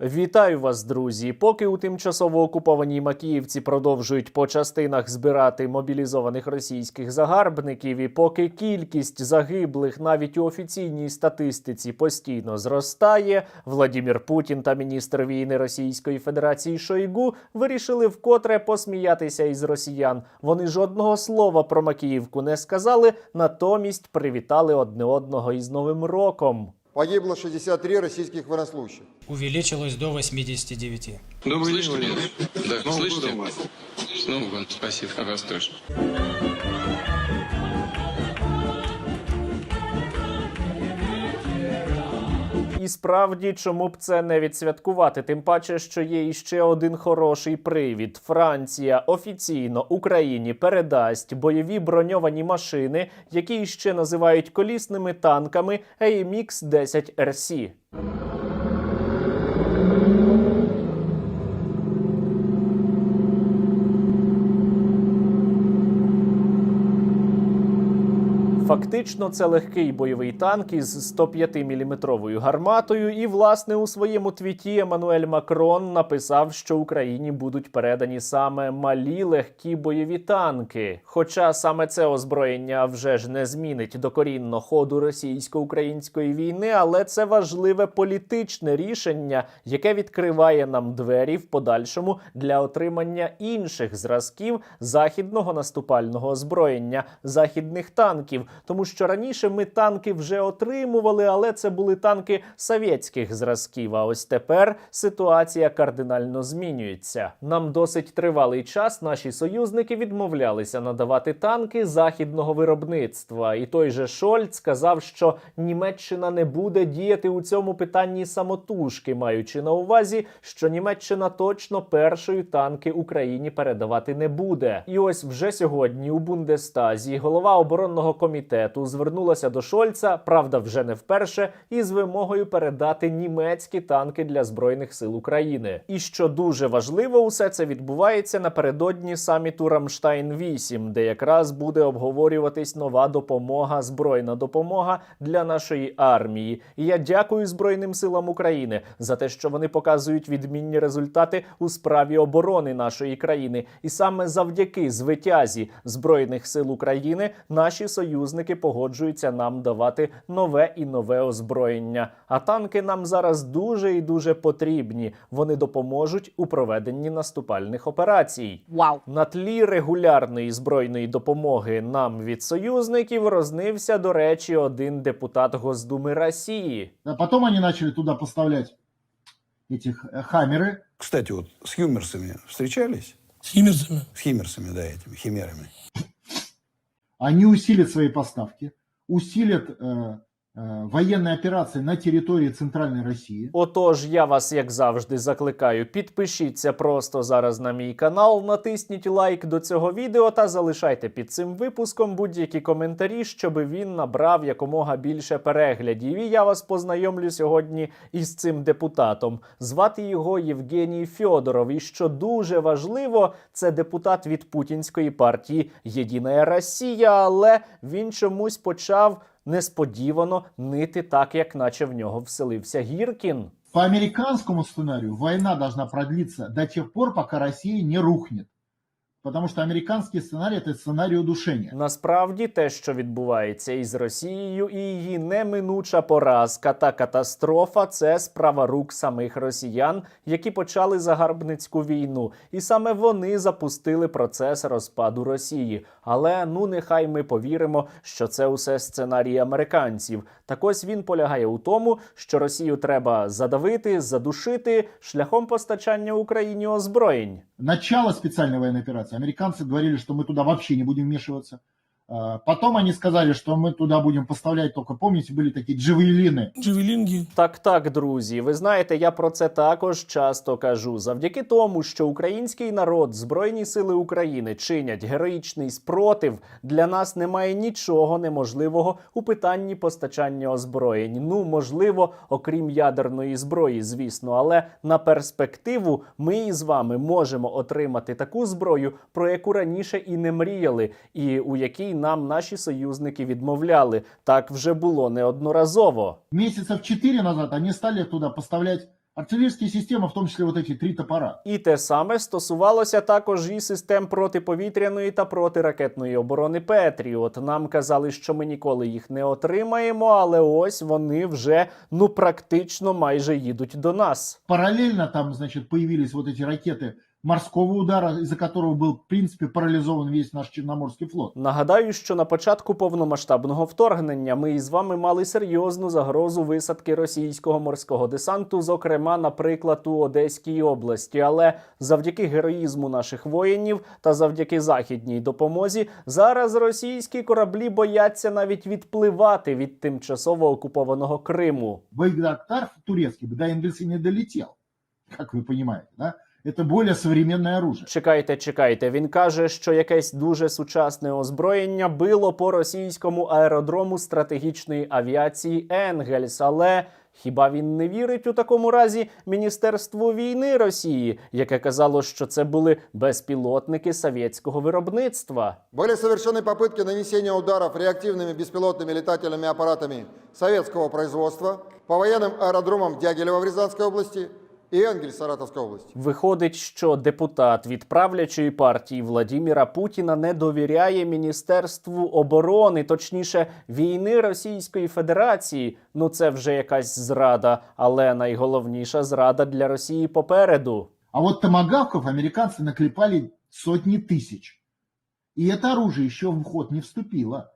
Вітаю вас, друзі! Поки у тимчасово окупованій Макіївці продовжують по частинах збирати мобілізованих російських загарбників, і поки кількість загиблих навіть у офіційній статистиці постійно зростає, Владімір Путін та міністр війни Російської Федерації Шойгу вирішили вкотре посміятися із росіян. Вони жодного слова про Макіївку не сказали, натомість привітали одне одного із Новим роком. Погибло 63 российских военнослужащих. увеличилось до 89. Добрый Слышите день, меня? Владимир. Да, С Новым слышите? годом вас. С Новым годом, спасибо, а вас тоже. Справді, чому б це не відсвяткувати? Тим паче, що є іще один хороший привід: Франція офіційно Україні передасть бойові броньовані машини, які ще називають колісними танками AMX-10RC. Фактично, це легкий бойовий танк із 105-мм гарматою. І, власне, у своєму твіті Еммануель Макрон написав, що Україні будуть передані саме малі легкі бойові танки. Хоча саме це озброєння вже ж не змінить докорінно ходу російсько-української війни, але це важливе політичне рішення, яке відкриває нам двері в подальшому для отримання інших зразків західного наступального озброєння, західних танків. Тому що раніше ми танки вже отримували, але це були танки совєтських зразків. А ось тепер ситуація кардинально змінюється. Нам досить тривалий час наші союзники відмовлялися надавати танки західного виробництва. І той же Шольц сказав, що Німеччина не буде діяти у цьому питанні самотужки, маючи на увазі, що Німеччина точно першою танки Україні передавати не буде. І ось вже сьогодні у Бундестазі голова оборонного комітету звернулася до Шольца, правда, вже не вперше, із вимогою передати німецькі танки для збройних сил України. І що дуже важливо, усе це відбувається напередодні саміту Рамштайн 8 де якраз буде обговорюватись нова допомога, збройна допомога для нашої армії. І я дякую Збройним силам України за те, що вони показують відмінні результати у справі оборони нашої країни. І саме завдяки звитязі збройних сил України наші союзники погоджуються нам давати нове і нове озброєння. А танки нам зараз дуже і дуже потрібні. Вони допоможуть у проведенні наступальних операцій. Вау. На тлі регулярної збройної допомоги нам від союзників рознився, до речі, один депутат Госдуми Росії. А потом они начали туда поставлять этих э, хаммеры. Кстати, вот с химмерсами встречались? С химерцами? С химмерсами, да, этими химерами. Они усилят свои поставки, усилят э, э, военные операции на территории Центральной России. Отож, я вас, як завжди, закликаю, підпишіться просто зараз на мій канал, натисніть лайк до цього відео та залишайте під цим випуском будь-які коментарі, щоб він набрав якомога більше переглядів. І я вас познайомлю сьогодні із цим депутатом. Звати його Євгеній Фьодоров. І що дуже важливо, це депутат від путінської партії Єдина Росія, але він чомусь почав несподівано нити так, як наче в нього вселився Гіркін. По американському сценарію війна должна продлиться до тих пор, пока Росія не рухнет. Потому что американский сценарий это сценарий удушения. Насправді, те, що відбувається із Росією, і її неминуча поразка та катастрофа це справа рук самих росіян, які почали загарбницьку війну, і саме вони запустили процес розпаду Росії. Але ну нехай ми повіримо, що це усе сценарій американців. Так ось він полягає у тому, що Росію треба задавити, задушити шляхом постачання Україні озброєнь. Начало специальной военной операции. Американцы говорили, что мы туда вообще не будем вмешиваться. А, Потом они сказали, что мы туда будем поставлять только, помните, были такие джавелины. Джавелинги. Так, так, друзі, ви знаєте, я про це також часто кажу. Завдяки тому, що український народ, Збройні сили України чинять героїчний спротив, для нас немає нічого неможливого у питанні постачання озброєнь. Ну, можливо, окрім ядерної зброї, звісно, але на перспективу ми із вами можемо отримати таку зброю, про яку раніше і не мріяли, і у якій нам наші союзники відмовляли. Так вже було неодноразово. Месяцев четыре назад они стали туда поставлять Артиллерийские системы, в том числе вот эти три топора. І те саме стосувалося також і систем протиповітряної та протиракетної оборони Петріот. Нам казали, що ми ніколи їх не отримаємо, але ось вони вже ну практично майже їдуть до нас. Параллельно там, значит, появились вот эти ракеты морского удара, из-за которого был, в принципе, парализован весь наш Черноморский флот. Нагадаю, що на початку повномасштабного вторгнення ми із вами мали серйозну загрозу висадки російського морського десанту, зокрема, наприклад, у Одеській області. Але завдяки героїзму наших воїнів та завдяки західній допомозі зараз російські кораблі бояться навіть відпливати від тимчасово окупованого Криму. Байрактар турецкий бы до Энгельса не долетел, как вы понимаете, да? Это более современное оружие. Чекайте, чекайте. Він каже, що якесь дуже сучасне озброєння било по російському аеродрому стратегічної авіації Енгельс. Але хіба він не вірить у такому разі Міністерству війни Росії, яке казало, що це були безпілотники совєтського виробництва? Были совершены попытки нанесения ударов реактивными беспилотными летательными аппаратами советского производства по военным аэродромам Дягилева в Рязанской области и Энгель Саратовской области. Виходить, що депутат від правлячої партії Владіміра Путіна не довіряє Міністерству оборони, точніше, війни Російської Федерації. Ну це вже якась зрада, але найголовніша зрада для Росії попереду. А вот томагавков американцы наклепали сотни тысяч. И это оружие еще в ход не вступило.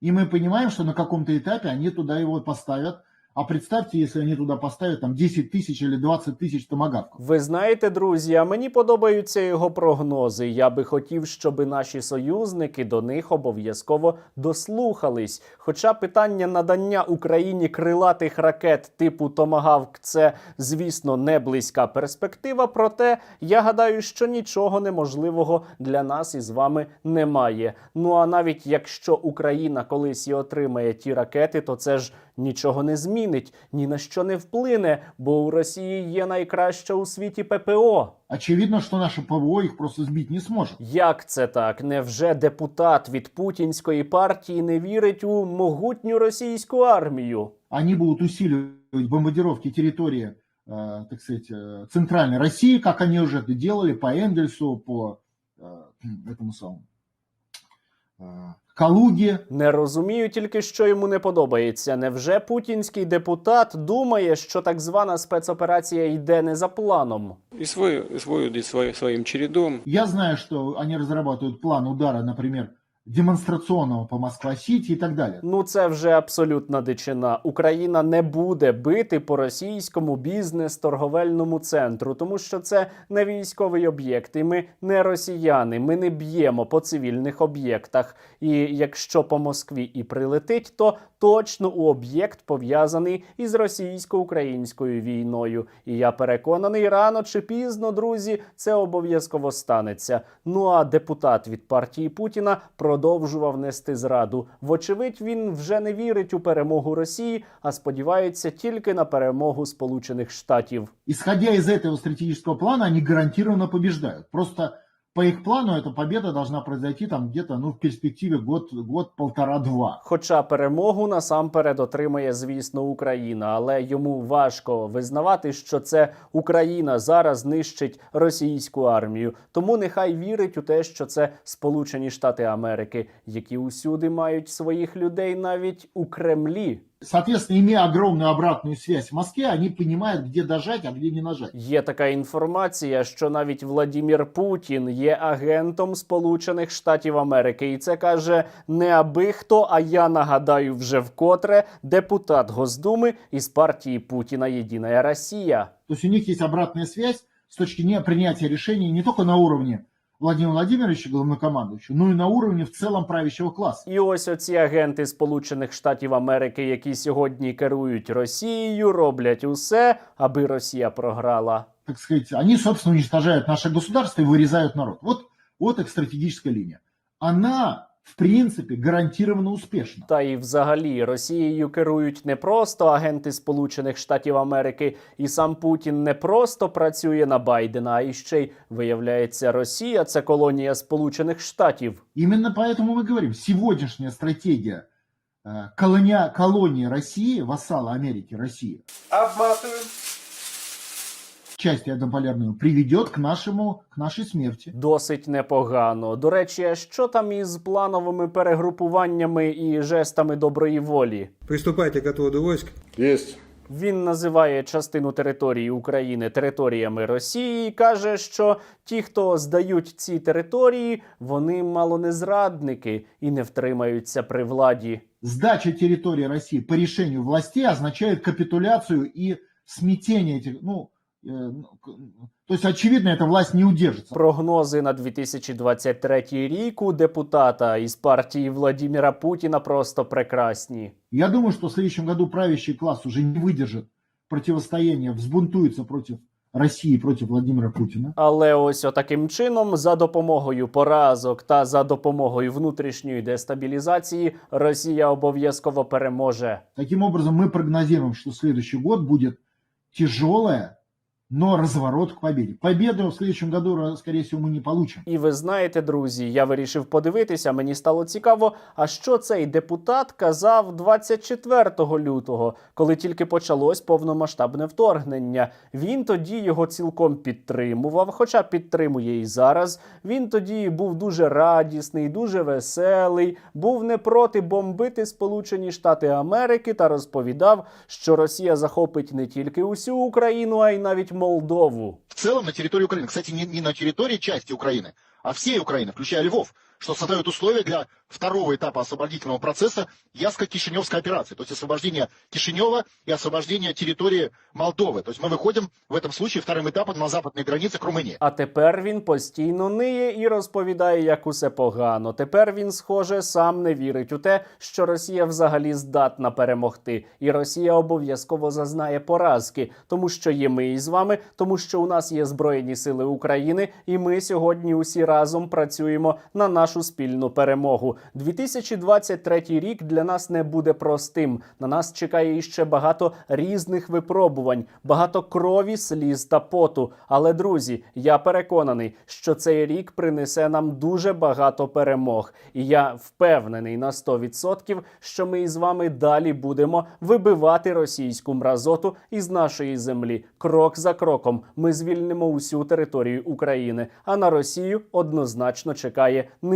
И мы понимаем, что на каком-то этапе они туда его поставят. а представьте, если они туда поставят там 10 тысяч или 20 тысяч томагавков. Ви знаєте, друзі, а мені подобаються його прогнози. Я би хотів, щоб наші союзники до них обов'язково дослухались. Хоча питання надання Україні крилатих ракет типу Томагавк це, звісно, не близька перспектива. Проте я гадаю, що нічого неможливого для нас із вами немає. Ну а навіть якщо Україна колись і отримає ті ракети, то це ж нічого не змінить, ні на що не вплине, бо у Росії є найкраща у світі ППО. Очевидно, что наше ПВО их просто сбить не сможет. Як це так? Невже депутат від путінської партії не вірить у могутню російську армію? Они будут усиливать бомбардировки территории, э, так сказать, э, центральной России, как они уже это делали по Энгельсу, по э, этому самому Калуге. Не розумію тільки, що йому не подобається. Невже путінський депутат думає, що так звана спецоперація йде не за планом? І свою свой- своим чередом. Я знаю, що вони розробляють план удара, например, демонстрационного по Москва-Сити и так далее. Ну це вже абсолютна дичина. Україна не буде бити по російському бізнес-торговельному центру, тому що це не військовий об'єкт, і ми не росіяни. Ми не б'ємо по цивільних об'єктах. І якщо по Москві і прилетить, то точно у об'єкт пов'язаний із російсько-українською війною. І я переконаний, рано чи пізно, друзі, це обов'язково станеться. Ну а депутат від партії Путіна продовжував нести зраду. Вочевидь, він вже не вірить у перемогу Росії, а сподівається тільки на перемогу Сполучених Штатів. Ісходя із цього стратегічного плану, вони гарантовано побіждають. Просто по их плану эта победа должна произойти там где-то, ну, в перспективе год, год полтора-два. Хоча перемогу насамперед отримає, звісно, Україна, але йому важко визнавати, що це Україна зараз знищить російську армію. Тому нехай вірить у те, що це Сполучені Штати Америки, які усюди мають своїх людей навіть у Кремлі. Соответственно, имея огромную обратную связь в Москве, они понимают, где дожать, а где не нажать. Є така інформація, що навіть Владімір Путін є агентом Сполучених Штатів Америки, і це каже не аби хто, а я нагадаю вже вкотре депутат Госдуми із партії Путіна Єдина Росія. То есть у них есть обратная связь с точки не принятия решений не только на уровне Владимира Владимировича, головнокомандуючу, ну і на уровні в целом правящого класу. І ось оці агенти Сполучених Штатів Америки, які сьогодні керують Росією, роблять усе, аби Росія програла. Так сказать, они, собственно, уничтожают наше государство и вырезают народ. Вот, вот их стратегическая линия. Она, в принципе, гарантированно успешна. Та і взагалі Росією керують не просто агенти Сполучених Штатів Америки, і сам Путін не просто працює на Байдена, а і ще й виявляється, Росія це колонія Сполучених Штатів. Именно поэтому мы говорим, сегодняшняя стратегия э, колония, колонии России, вассала Америки России, обматываем части однополярного приведет к, нашему, к нашей смерти. Досить непогано. До речі, а що там із плановими перегрупуваннями і жестами доброї волі? Приступайте к отводу войск. Есть. Він називає частину території України територіями Росії і каже, що ті, хто здають ці території, вони мало не зрадники і не втримаються при владі. Сдача территории России по решению властей означает капитуляцию и смятение этих, ну, то есть, очевидно, эта власть не удержится. Прогнози на 2023 рік у депутата із партії Владіміра Путіна просто прекрасні. Я думаю, что в следующем году правящий класс уже не выдержит противостояния, взбунтуется против России, против Владимира Путина. Але ось отаким чином, за допомогою поразок та за допомогою внутрішньої дестабілізації, Росія обов'язково переможе. Таким образом, мы прогнозируем, что следующий год будет тяжелое, но разворот к победе. Победу в следующем году, скорее всего, мы не получим. І ви знаєте, друзі, я вирішив подивитися. Мені стало цікаво, а що цей депутат казав 24 лютого, коли тільки почалось повномасштабне вторгнення. Він тоді його цілком підтримував, хоча підтримує і зараз. Він тоді був дуже радісний, дуже веселий, був не проти бомбити Сполучені Штати Америки та розповідав, що Росія захопить не тільки усю Україну, а й навіть Молдову. в целом на территории Украины. Кстати, не, не на территории части Украины, а всей Украины, включая Львов, что создает условия для второго этапа освободительного процесса Яско-Кишиневской операции, то есть освобождение Кишинева и освобождение территории Молдовы. То есть мы выходим в этом случае вторым этапом на западной границе к Румынии. А тепер він постійно ниє і розповідає, як усе погано. Тепер він, схоже, сам не вірить у те, що Росія взагалі здатна перемогти, і Росія обов'язково зазнає поразки, тому що є ми із вами, тому що у нас є збройні сили України, і ми сьогодні усі разом працюємо на нашу спільну перемогу. 2023 рік для нас не буде простим. На нас чекає іще багато різних випробувань, багато крові, сліз та поту. Але друзі, я переконаний, що цей рік принесе нам дуже багато перемог. І я впевнений на 100%, що ми із вами далі будемо вибивати російську мразоту із нашої землі. Крок за кроком ми звільнимо усю територію України. А на Росію однозначно чекає